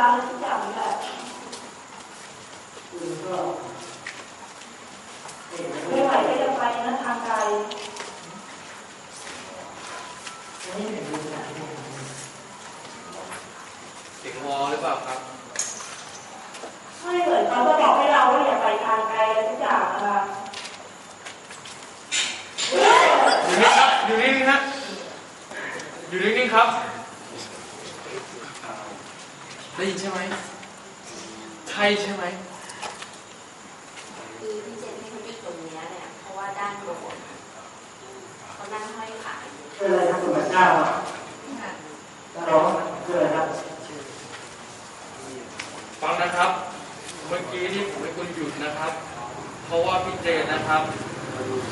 าอะไรทุกอย่างแหละคุณก็เอ๊ะไม่ไหวก็จะไปนะทางไกลไม่เห็นดูหนังเสียงวอหรือเปล่าครับ ไม่เหมือนเขาจะบอกให้เราว่าอย่าไปทางไกลอะไรทุกอย่างนะคะอยู่นี่ครับ อยู่นิ่งๆนะอยู่นิ่งๆครับ ได้ยินใช่ไหมใช่ใช่ไหมคือที่เจนให้เขาติดตรงเนี้ยเนี่ยเพราะว่าด้านบนเขานั่งห้อยขาอยู่เชื่ออะไรครับคุณพระเจ้าจะร้องเชื่ออะไรครับฟังนะครับ เมื่อกี้ที่ผมให้คุณหยุดนะครับ เพราะว่าพี่เจนนะครับ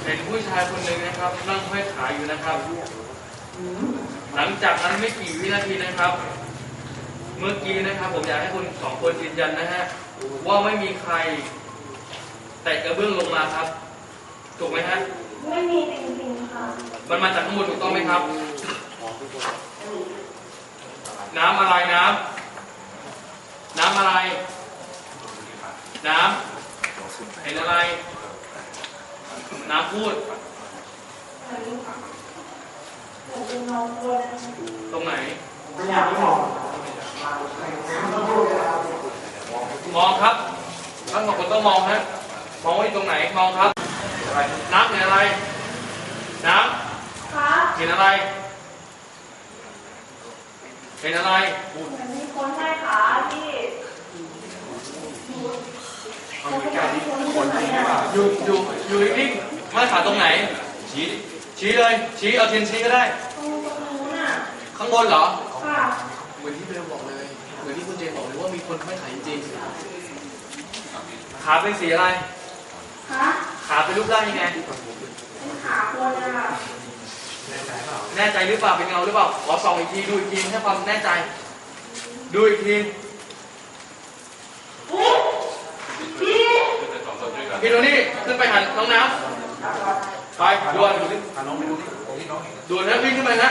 เห็นผู้ชายคนหนึ่งนะครับ นั่งห้อยขาอยู่นะครับ หลังจากนั้นไม่กี่วินาทีนะครับ เมื่อกี้นะครับ ผมอยากให้คุณสองคนยืนยันนะฮะว่าไม่มีใคร แตะกระเบื้องลงมาครับ ถูกไหมฮะไม่มีจริงๆค่ะ มันมาจากข้างบนถูกต้องไหมครับ น้ำอะไรน้ำน้ำอะไร น้ำเห็นอะไร น้ำพูดเหมือนเหมือนเป็นเงาคนตรงไหนพยายามไม่มองต้องพูดนะครับ มองครับ ทั้งสองคนต้องมองฮะมองว่าอยู่ตรงไหนมองครับ น้ำเห็นอะไร น้คะำเห็นอะไรเห็นอะไรเหมือนมีคนให้ขาที่เขาไม่ได้คนที่ไหนอะอยู่อยู่อยู่นิ่งๆมาขาตรงไหน ชี้ดิชี้เลย ชี้เอาเทียนชี้ก็ได้ตรงตรงนู้นอะข้างบนเหรอ ค่ะ เหมือนที่เบลบอกเลย เหมือนที่คุณเจนบอกเลยว่ามีคนไม่ขายจริง ขาเป็นสีอะไรคะขาเป็นรูปร่างยังไง เป็นขาคนอะแน่ใจหรือเปล่าเป็นเงาหรือเปล่า ขอส่องอีกทีดูอีกทีให้ความแน่ใจ ดูอีกที อุ๊ยพี่พี่โทนี่ขึ้นไปหันน้องน้ำไปด่วนด่วนนะวิ่งขึ้นไปนะ